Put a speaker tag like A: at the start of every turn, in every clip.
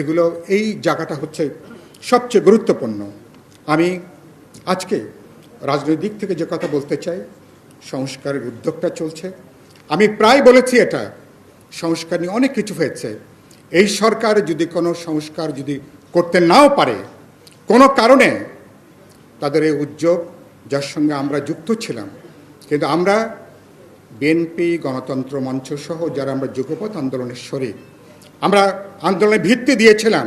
A: এগুলো, এই জায়গাটা হচ্ছে সবচেয়ে গুরুত্বপূর্ণ। আমি আজকে রাজনৈতিক থেকে যে কথা বলতে চাই, সংস্কারের উদ্যোগটা চলছে। আমি প্রায় বলেছি এটা, সংস্কার নিয়ে অনেক কিছু হয়েছে। এই সরকার যদি কোনো সংস্কার যদি করতে নাও পারে, কোনো কারণে তাদের এই উদ্যোগ, যার সঙ্গে আমরা যুক্ত ছিলাম, কিন্তু আমরা বিএনপি, গণতন্ত্র মঞ্চ সহ যারা আমরা যুগপথ আন্দোলনের শরীর আমরা আন্দোলনের ভিত্তি দিয়েছিলাম।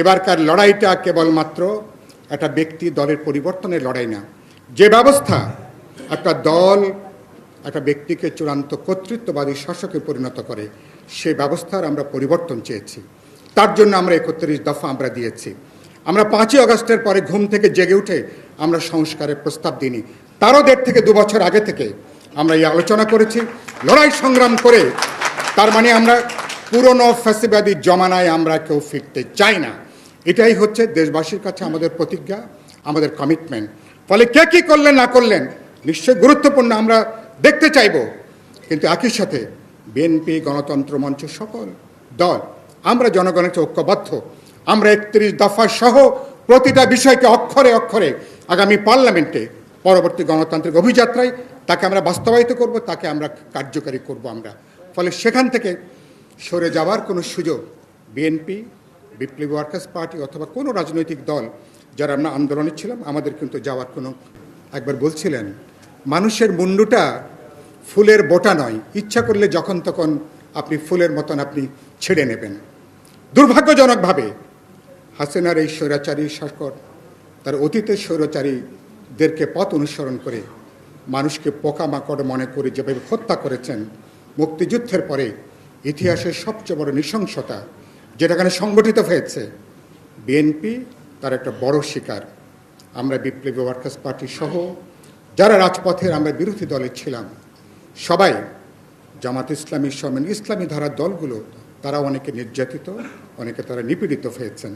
A: এবারকার লড়াইটা কেবলমাত্র একটা ব্যক্তি দলের পরিবর্তনের লড়াই না। যে ব্যবস্থা একটা দল একটা ব্যক্তিকে চূড়ান্ত কর্তৃত্ববাদী শাসকে পরিণত করে, সে ব্যবস্থার আমরা পরিবর্তন চেয়েছি। তার জন্য আমরা একত্রিশ দফা আমরা দিয়েছি। আমরা পাঁচই আগস্টের পরে ঘুম থেকে জেগে উঠে আমরা সংস্কারের প্রস্তাব দিইনি। তারও দেড় থেকে দু বছর আগে থেকে আমরা এই আলোচনা করেছি। লড়াই সংগ্রাম করে তার মানে আমরা পুরনো ফ্যাসিবাদী জমানায় আমরা কেউ ফিরতে চাই না। এটাই হচ্ছে দেশবাসীর কাছে আমাদের প্রতিজ্ঞা, আমাদের কমিটমেন্ট ফলে কে কী করলেন, না করলেন, নিশ্চয়ই গুরুত্বপূর্ণ আমরা দেখতে চাইব। কিন্তু একই সাথে বিএনপি গণতন্ত্র মঞ্চ সকল দল, আমরা জনগণের ঐক্যবদ্ধ। আমরা একত্রিশ দফা সহ প্রতিটা বিষয়কে অক্ষরে অক্ষরে আগামী পার্লামেন্টে পরবর্তী গণতান্ত্রিক অভিযাত্রায় তাকে আমরা বাস্তবায়িত করব, তাকে আমরা কার্যকারী করব আমরা। ফলে সেখান থেকে সরে যাওয়ার কোনো সুযোগ বিএনপি বিপ্লবী ওয়ার্কার্স পার্টি অথবা কোনো রাজনৈতিক দল যারা আমরা আন্দোলনে ছিলাম, আমাদের কিন্তু যাওয়ার কোনো, একবার বলছিলেন, মানুষের মুন্ডুটা ফুলের বোটা নয়। ইচ্ছা করলে যখন তখন আপনি ফুলের মতন আপনি ছেড়ে নেবেন। দুর্ভাগ্যজনকভাবে হাসিনার এই স্বৈরাচারী শাসক তার অতীতের স্বৈরাচারীদেরকে পথ অনুসরণ করে মানুষকে পোকামাকড় মনে করে যেভাবে হত্যা করেছেন, মুক্তিযুদ্ধের পরে ইতিহাসের সবচেয়ে বড় নৃশংসতা, যেটা এখানে সংগঠিত হয়েছে, বিএনপি তার একটা বড় শিকার। আমরা বিপ্লবী ওয়ার্কার্স পার্টি সহ যারা রাজপথের আমরা বিরোধী দলে ছিলাম, সবাই জামাত ইসলামী সমেন ইসলামী ধারার দলগুলো, তারা অনেকে নির্যাতিত, অনেকে তারা নিপীড়িত হয়েছেন।